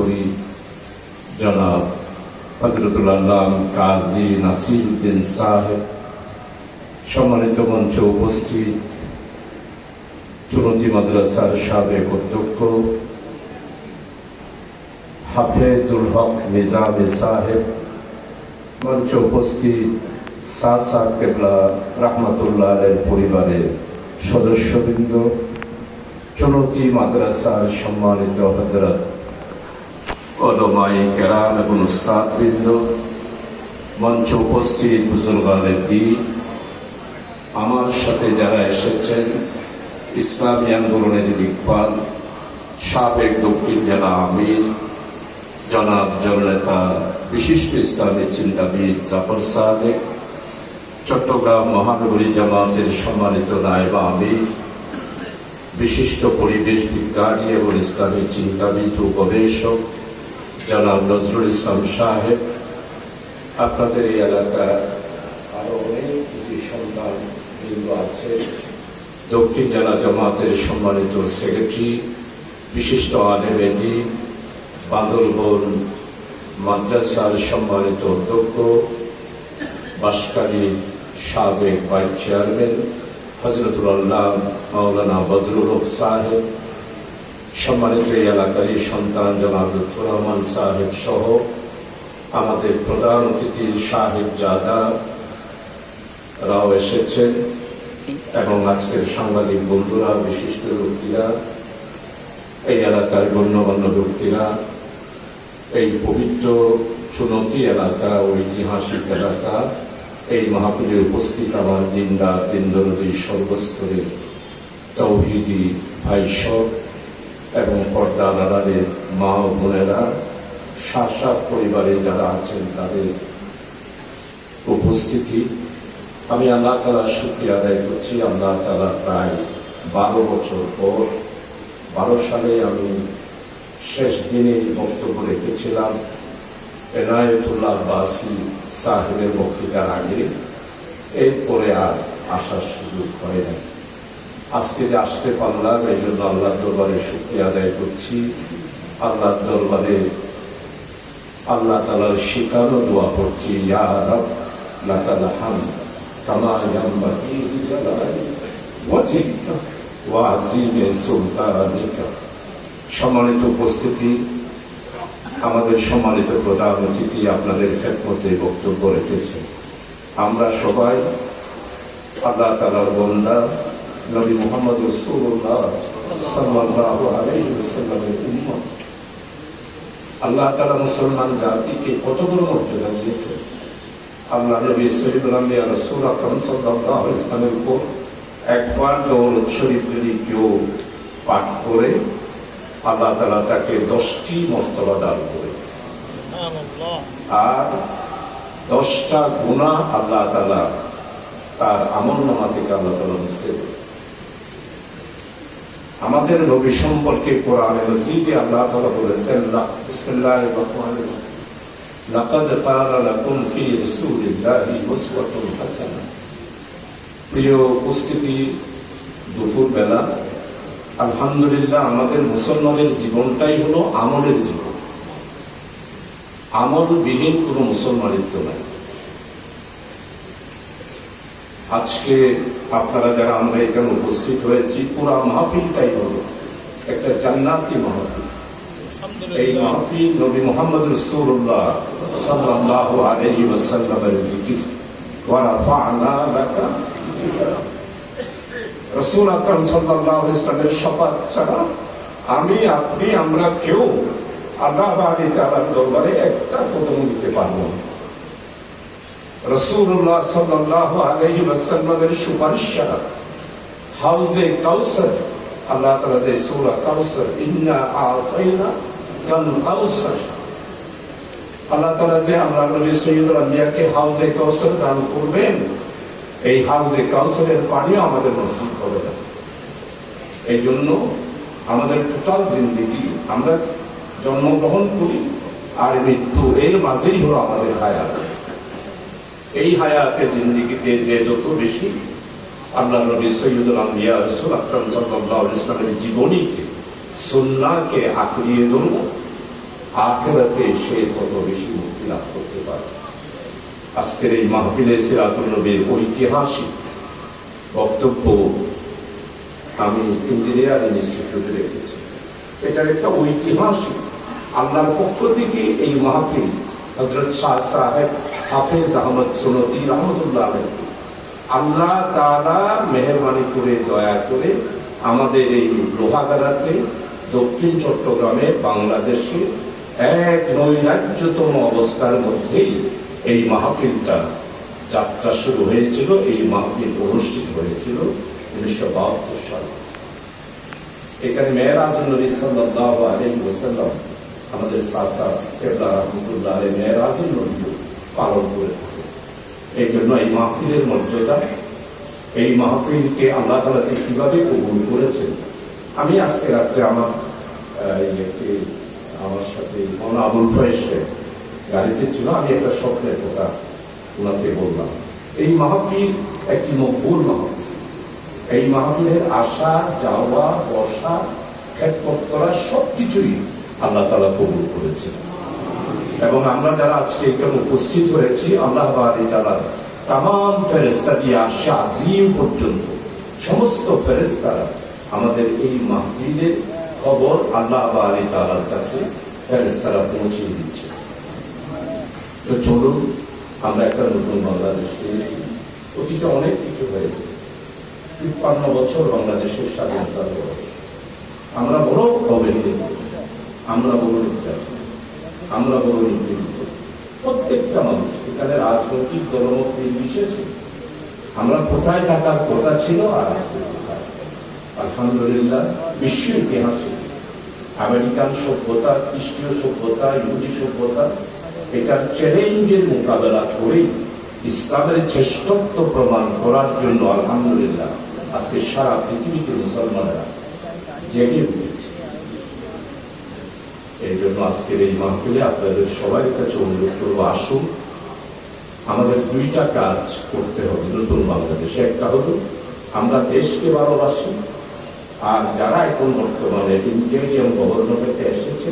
করি। জনাব হজরতুল্লাহ কাজী নাসির উদ্দিন সাহেব, সম্মানিত মঞ্চে উপস্থিত চুনতি মাদ্রাসার সাবেক অধ্যক্ষ হাফেজুল হক নিজামী সাহেব, মঞ্চে উপস্থিত সাসা কেবলা রহমতুল্লাহ পরিবারের সদস্যবৃন্দ, চুনতি মাদ্রাসার সম্মানিত হজরত ওলমাই কেরাম এবং উস্তাদবৃন্দ মঞ্চে উপস্থিত বুজুর্গানের আমার সাথে যারা এসেছেন ইসলামী আন্দোলনের দিকপাল সাবেক দক্ষিণ জেলা আমির জনাব জননেতা বিশিষ্ট ইসলামী চিন্তাবিদ জাফর সাহেব চট্টগ্রাম মহানগরী জামাতের সম্মানিত নায়েবা আমির বিশিষ্ট পরিবেশ বিজ্ঞানী এবং ইসলামী চিন্তাবিদ ও গবেষক জনাব নজরুল ইসলাম সাহেব, আপনাদের এই এলাকার আরও অনেক সন্তান বৃন্দ আছে। দক্ষিণ জেলা জামাতের সম্মানিত সেক্রেটারি, বিশিষ্ট আলেমেদি বান্দরবন মাদ্রাসার সম্মানিত অধ্যক্ষ বাসকালী সাবেক ভাইস চেয়ারম্যান হজরতুল্লাহ মাওলানা বদরুল সাহেব সম্মানিত এই এলাকারই সন্তান জনাব রহমান সাহেব সহ আমাদের প্রধান অতিথি সাহেব জাদা রাও এসেছেন এবং আজকের সাংবাদিক বন্ধুরা, বিশিষ্ট ব্যক্তিরা, এই এলাকার গণ্যমান্য ব্যক্তিরা, এই পবিত্র চুনতি এলাকা ঐতিহাসিক এলাকা, এই মাহফিলে উপস্থিত আমার দিনদা দিনদরদী সর্বস্তরের তৌহিদি ভাইসব এবং পর্দা আড়ালের মা ও বোনেরা শাসা পরিবারে যারা আছেন তাদের উপস্থিতি। আমি আল্লাহ তালা শুক্রিয়া আদায় করছি। আল্লাহ তালা প্রায় বারো বছর পর, বারো সালে আমি শেষ দিনে বক্তব্য রেখেছিলাম, এনায়তুল্লাহ বাসি সাহেবের বক্তৃতার আগে। এরপরে আর আসার সুযোগ হয় না আজকে যে আসতে পারলাম, এই জন্য আল্লাহ দরবারে শুক্রিয়া আদায় করছি। আল্লাহ দরবারে আল্লাহ তালার শিকারও দোয়া করছি। ইয়া লাকাল সুলতানিকা। সম্মানিত উপস্থিতি, আমাদের সম্মানিত প্রধান অতিথি আপনাদের খেদমতে বক্তব্য রেখেছে আমরা সবাই আল্লাহ তালার বন্দা। নবী মোহাম্মদ রসুল্লাহ সাল্লাল্লাহু আলাইহি ওয়াসাল্লামের উম্মত। আল্লাহ তাআলা মুসলমান জাতিকে কত বড় মর্যাদা দিয়েছেন? আল্লাহ নবী আম্বিয়া রাসূল আকরাম সাল্লাল্লাহু আলাইহি ওয়াসাল্লামের উপর একবার দৌলত শরীফ যদি কেউ পাঠ করে, আল্লাহ তাআলা তাকে দশটি মর্তবা দান করে। আর দশটা গুণা আল্লাহ তাআলা তার আমল নামা থেকে আল্লাহ তাআলা মুছে আমাদের নবী সম্পর্কে কোরআনে মজিদে আল্লাহ তাআলা বলেছেন বিসমিল্লাহির রহমানির রহিম। লাকাদ কানা লাকুম ফি রাসূলিল্লাহি উসওয়াতুন হাসানাহ। প্রিয় উপস্থিতি আলহামদুলিল্লাহ আমাদের মুসলমানের জীবনটাই হলো আমলের জীবন। আমলবিহীন কোনো মুসলমানিত্ব নাই। আজকে আপনারা যারা আমরা এখানে উপস্থিত হয়েছি পুরা মাহফিলটাই হলো একটা জান্নাতি মাহফিল। এই মাহফিল নবী মোহাম্মদ রসুল্লাহ সাল্লাল্লাহু আলাইহি ওয়াসাল্লামের জিকির। ওয়া রাফা'না লাকা। রসুল আকরাম সাল্লাল্লাহু আলাইহি ওয়াসাল্লামের শপথ ছাড়া আমি আপনি আমরা কেউ আল্লাহ বাড়ি তাআলার দরবারে একটা কদম দিতে পারব না। রসুল্লাহ আলাইহি ওয়াসাল্লামের সুপারিশ হাউজে কাউসার, আল্লাহ তাআলা যে সূরা কাউসার, ইন্না কাউসার। আল্লাহ তাআলা যে আমরা নবী আম্বিয়াকে হাউজে কাউসার দান করবেন, এই হাউজে কাউসারের পানিও আমাদের নসিব হবে এই জন্য আমাদের টোটাল জিন্দিগি আমরা জন্মগ্রহণ করি আর মৃত্যু এর মাঝেই হলো আমাদের হায়াত। এই হায়াতে জিন্দিগিতে যে যত বেশি আল্লাহ নবী সৈয়দুল আম্বিয়া রসুল আকরম আলাইহি ইসলামের জীবনীকে, সুন্নাহকে আঁকড়িয়ে ধরব আখেরাতে সে তত বেশি মুক্তি লাভ করতে পারে। আজকের এই মাহফিলে সিরাতুল নবীর ঐতিহাসিক বক্তব্য আমি ইঞ্জিনিয়ারিং ইনস্টিটিউটে রেখেছি। এটার একটা ঐতিহাসিক, আল্লাহর পক্ষ থেকে এই মাহফিল হজরত শাহ সাহেব হাফেজ আহমদ সুনতি রহমতুল্লাহ আল্লাহ তাআলা মেহরবানি করে, দয়া করে আমাদের এই লোহাগাড়াতে দক্ষিণ চট্টগ্রামে বাংলাদেশে এক নৈরাজ্যতম অবস্থার মধ্যেই এই মাহফিলটা, যাত্রা শুরু হয়েছিল, এই মাহফিল অনুষ্ঠিত হয়েছিল উনিশশো বাহাত্তর সালে। এখানে মেয়েরাজ নবী সাল্লাহ ওয়াসাল্লাম, আমাদের সাসা কেবলা রহমতুল্লাহ আলী মেয়েরাজুল নবী। পালন করে থাকে। এই জন্য এই মাহফিলের মর্যাদা, এই মাহফিলকে আল্লাহ তালা যে কীভাবে কবুল করেছেন? আমি আজকে রাত্রে আমার আমার সাথে মৌলানা আবুল শেখ গাড়িতে ছিল, আমি একটা স্বপ্নের কথা ওনাকে বললাম। এই মাহফিল একটি মকবুল মাহফিল। এই মাহফিলের আসা যাওয়া, বসা, খেদমত করা সবকিছুই আল্লাহ তালা কবুল করেছেন। এবং আমরা যারা আজকে এখানে উপস্থিত হয়েছি, আল্লাহ বাড়ি যারা তাম ফেরেস্তা দিয়ে আসছে আজিম পর্যন্ত। সমস্ত ফেরেস্তারা আমাদের এই মাহফিলের খবর আল্লাহ বাড়ি তালার কাছে ফেরেস্তারা পৌঁছে দিচ্ছে। তো চলুন, আমরা একটা নতুন বাংলাদেশ পেয়েছি। অতীতে অনেক কিছু হয়েছে। তিপ্পান্ন বছর বাংলাদেশের স্বাধীনতার বয়স আমরা বড় অবহেলিত আমরা বড় আমরা বড় নিপীড়িত প্রত্যেকটা মানুষ, এখানে রাজনৈতিক দলমত নির্বিশেষে আমরা কোথায় থাকার কথা ছিল আর আজকে আলহামদুলিল্লাহ বিশ্ব ইতিহাসে আমেরিকান সভ্যতা, খ্রিস্টীয় সভ্যতা, ইহুদি সভ্যতা, এটার চ্যালেঞ্জের মোকাবেলা করেই ইসলামের শ্রেষ্ঠত্ব প্রমাণ করার জন্য আলহামদুলিল্লাহ, আজকে সারা পৃথিবীতে মুসলমানেরা জেগে উঠেছে। আজকের এই মাহফিলে আপনাদের সবার কাছে অনুরোধ করব, আসুন। আমাদের দুইটা কাজ করতে হবে, নতুন বাংলাদেশে। একটা হলো, আমরা দেশকে ভালোবাসি, আর যারা এখন বর্তমানে ইন্টেরিয়াম গভর্নমেন্টে এসেছে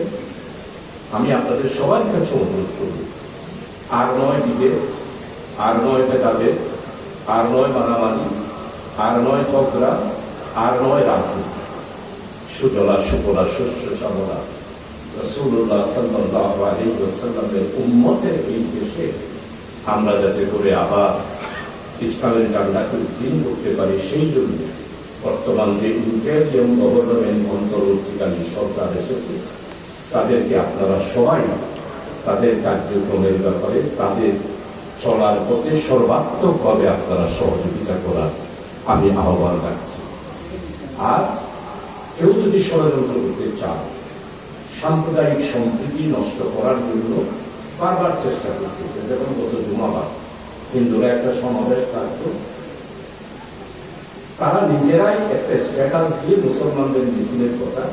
আমি আপনাদের সবার কাছে অনুরোধ করব, আর নয় দিকে আর নয় ভেদাভেদ, আর নয় মানামানি আর নয় ঝগড়া, আর নয় রাজনীতি। সুজলা সুফলা শস্য শ্যামলা রসুল্লাহ উম্মতের এই দেশে আমরা যাতে করে আবার ইসলামের জান্নাকে উদ্দিন করতে পারি, সেই জন্য বর্তমান যে ইন্টেরিয়াম গভর্নমেন্ট অন্তর্বর্তীকালীন সরকার এসেছে, তাদেরকে আপনারা সবাই তাদের কার্যক্রমের ব্যাপারে, তাদের চলার পথে সর্বাত্মকভাবে আপনারা সহযোগিতা করার আমি আহ্বান রাখছি। আর কেউ যদি ষড়যন্ত্র করতে চান সাম্প্রদায়িক সম্প্রীতি নষ্ট করার জন্য বারবার চেষ্টা করতেছে, যেমন গত জুমাবার। হিন্দুরা একটা সমাবেশ থাকত। তারা নিজেরাই একটা স্ট্যাটাস দিয়ে মুসলমানদের মিছিলের কথা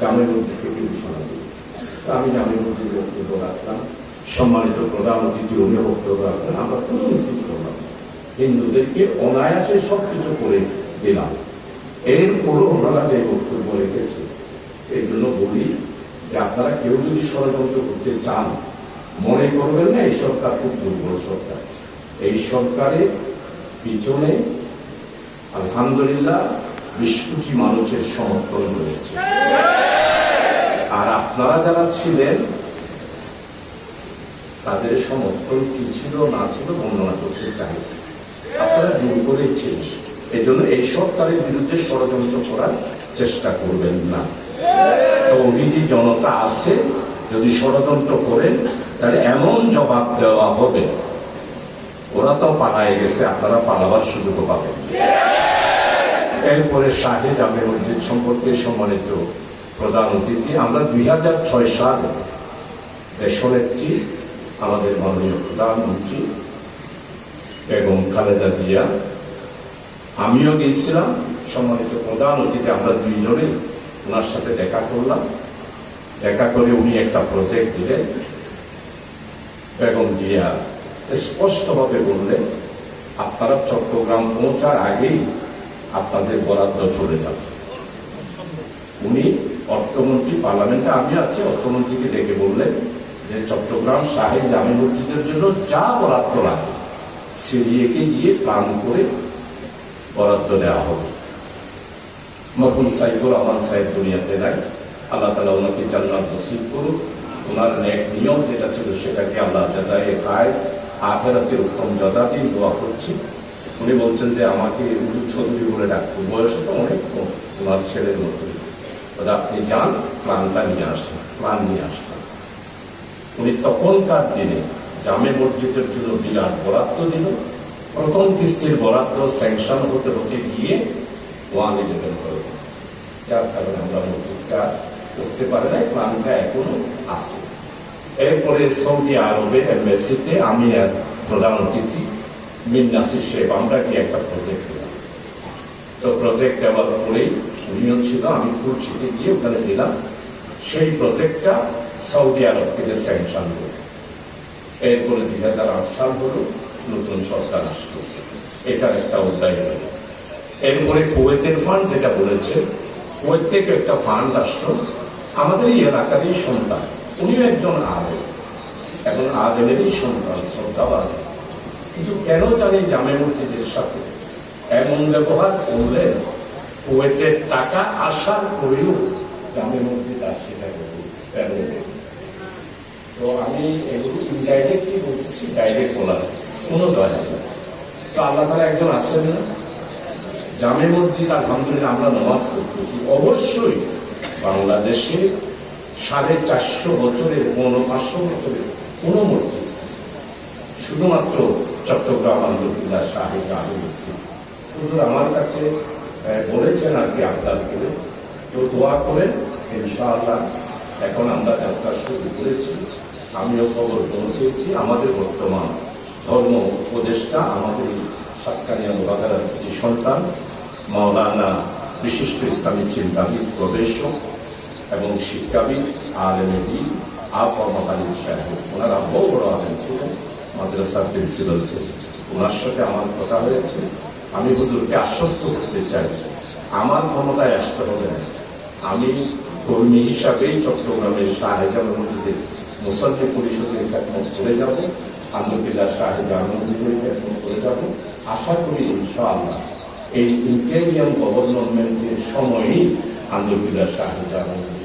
জামের মধ্যে থেকে ঘোষণা দিল আমি জামের মধ্যে বক্তব্য রাখলাম। সম্মানিত প্রধান অতিথি উনি বক্তব্য রাখলেন আমরা কোনো মিছিল করলাম হিন্দুদেরকে অনায়াসে সব কিছু করে দিলাম। এরপরও ওনারা যে বক্তব্য রেখেছে এই জন্য বলি যে আপনারা কেউ যদি ষড়যন্ত্র করতে চান, মনে করবেন না এই সরকার খুব দুর্বল সরকার। এই সরকারের পিছনে আলহামদুলিল্লাহ বিশ কোটি মানুষের সমর্থন রয়েছে। আর আপনারা যারা ছিলেন, তাদের সমর্থন কি ছিল না ছিল বর্ণনা করতে চাই। আপনারা জোর করেই ছিলেন। এই জন্য এই সরকারের বিরুদ্ধে ষড়যন্ত্র করার চেষ্টা করবেন না। তৌহিদি জনতা আছে, যদি ষড়যন্ত্র করেন তাহলে এমন জবাব দেওয়া হবে। ওরা তো পালায় গেছে, আপনারা পালাবার সুযোগ পাবেন। এরপরে শাহে জামে মসজিদ সম্পর্কে সম্মানিত প্রধান অতিথি, আমরা দুই হাজার ছয় সালে দেশনেত্রী আমাদের মাননীয় প্রধানমন্ত্রী এবং খালেদা জিয়া, আমিও গিয়েছিলাম। সম্মানিত প্রধান অতিথি, আমরা দুইজনে ওনার সাথে দেখা করলাম। দেখা করে উনি একটা প্রজেক্ট দিলেন। বেগম জিয়া স্পষ্টভাবে বললেন, আপনারা চট্টগ্রাম পৌঁছার আগেই আপনাদের বরাদ্দ চলে যাবে। উনি অর্থমন্ত্রী পার্লামেন্টে, আমি আছি, অর্থমন্ত্রীকে ডেকে বললেন যে, চট্টগ্রাম শাহী জামে মসজিদের জন্য যা বরাদ্দ লাগে, সিরিয়াকে গিয়ে প্ল্যান করে বরাদ্দ দেওয়া হবে। মরহুম সাইফুর রহমান সাহেব দুনিয়াতে নাই। আল্লাহ তালা ওনাকে জান্নাত নসিব করুক। ওনার ন্যাক নিয়ম যেটা ছিল সেটাকে আল্লাহ জাজায় খায়। আখেরাতে উত্তম যথাদিন দোয়া করছি। উনি বলছেন যে আমাকে উনি চৌধুরী বলে ডাকতেন বয়স তো অনেক কম। ওনার ছেলের তবে আপনি যান, প্রাণটা নিয়ে আসেন, প্রাণ নিয়ে আসবেন উনি তখনকার দিনে জামে মসজিদের জন্য বিরাট বরাদ্দ দিল। প্রথম কিস্তির বরাদ্দ স্যাংশন হতে হতে গিয়ে ওয়ান ইলেভেন যার কারণে আমরা মসজিদটা করতে পারি নাই প্ল্যানটা এখনও আছে। এরপরে সৌদি আরবের এম্বাসিতে আমি এক প্রধান অতিথি মিন নাসির সাহেব আমরা কি একটা প্রজেক্ট দিলাম। তো প্রজেক্ট দেওয়ার পরেই উনিও ছিল, আমি খুলশিতে গিয়ে ওখানে দিলাম। সেই প্রজেক্টটা সৌদি আরব থেকে স্যাংশন হলো। এরপরে দুই হাজার আট সাল হলো নতুন সরকার আসলো। এটার একটা অধ্যায় হলো। এরপরে কুয়েতের ফান্ড যেটা বলেছে থেকে একটা ফান্ড আসলো আমাদের এই এলাকারই সন্তান। উনিও একজন আলেম। এখন আলেমেরই সন্তান শ্রদ্ধাও আলেম কিন্তু কেন জানি জামে মসজিদের সাথে এমন ব্যবহার করলে কুয়েতের টাকা আসার পরেও জামে মসজিদ সেটাকে তো আমি এগুলো ইনডাইরেক্টলি বলতেছি ডাইরেক্ট বলার কোনো দয়া। তো আল্লাহ তারা একজন আসছেন না? জামে মসজিদ আলহামদুলিল্লাহ আমরা নামাজ করতেছি অবশ্যই বাংলাদেশে সাড়ে চারশো বছরের পনেরো পাঁচশো বছরের কোনো মসজিদ শুধুমাত্র চট্টগ্রাম আলহামদুলিল্লাহ শাহিদ আলী মসজিদ। আমার কাছে বলেছেন আর কি আপনার করে। তো দোয়া করেন, ইনশাআল্লাহ এখন আমরা যাত্রা শুরু করেছি। আমিও খবর পৌঁছেছি। আমাদের বর্তমান ধর্ম উপদেষ্টা, আমাদের সাতকানিয়া মুবাকার যে সন্তান মাওলানা বিশিষ্ট ইসলামী চিন্তাবিদ গবেষক এবং শিক্ষাবিদ আর আলেমেদি আফরমাকালী সাহেব। ওনারা বহু বড় আলেম ছিলেন, মাদ্রাসার প্রিন্সিপাল ছিলেন। ওনার সাথে আমার কথা হয়েছে। আমি হুজুরকে আশ্বস্ত করতে চাই। আমার ক্ষমতায় আসতে হবে আমি কর্মী হিসাবেই চট্টগ্রামের শাহজাহান মসজিদের মুসল্লি পরিষদের খ্যাতমত করে যাব আন্দোলিল্লাহ শাহজাহান মসজিদের খ্যাতমত করে যাব। আশা করি ইনশাআল্লাহ এই ইন্টেরিয়াম গভর্নমেন্টের সময়ই আন্দোলিতা শাহজাহান হবে।